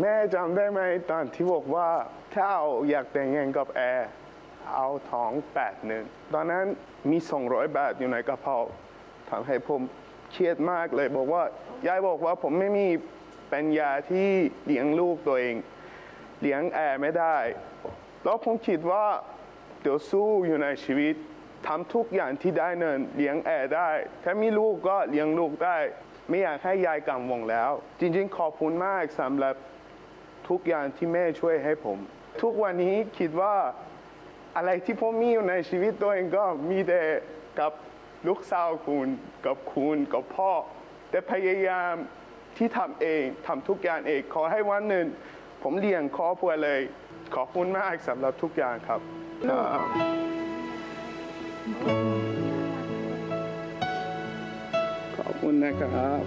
แม่จำได้ไหมตอนที่บอกว่าถ้าเอาอยากแต่งงานกับแอร์เอาทองแปดหนึ่งตอนนั้นมี200บาทอยู่ในกระเป๋าทำให้ผมเครียดมากเลยบอกว่ายายบอกว่าผมไม่มีปัญญาที่เลี้ยงลูกตัวเอง เลี้ยงแอร์ไม่ได้ แล้วผมคิดว่าเดี๋ยวสู้อยู่ในชีวิต ทำทุกอย่างที่ได้เนินเลี้ยงแอร์ได้ ถ้ามีลูกก็เลี้ยงลูกได้ ไม่อยากให้ยายกังวลแล้ว จริง ๆ ขอบคุณมากสำหรับทุกอย่างที่แม่ช่วยให้ผม ทุกวันนี้คิดว่าอะไรที่ผมมีอยู่ในชีวิตตัวเองก็มีแต่กับลูกสาวคุณ กับคุณกับพ่อ แต่พยายามที่ทำเองทำทุกอย่างเองขอให้วันหนึ่ง ผมเลี้ยงครอบครัวเลย ขอบคุณมากสำหรับทุกอย่างครับครับ ขอบคุณนะครับ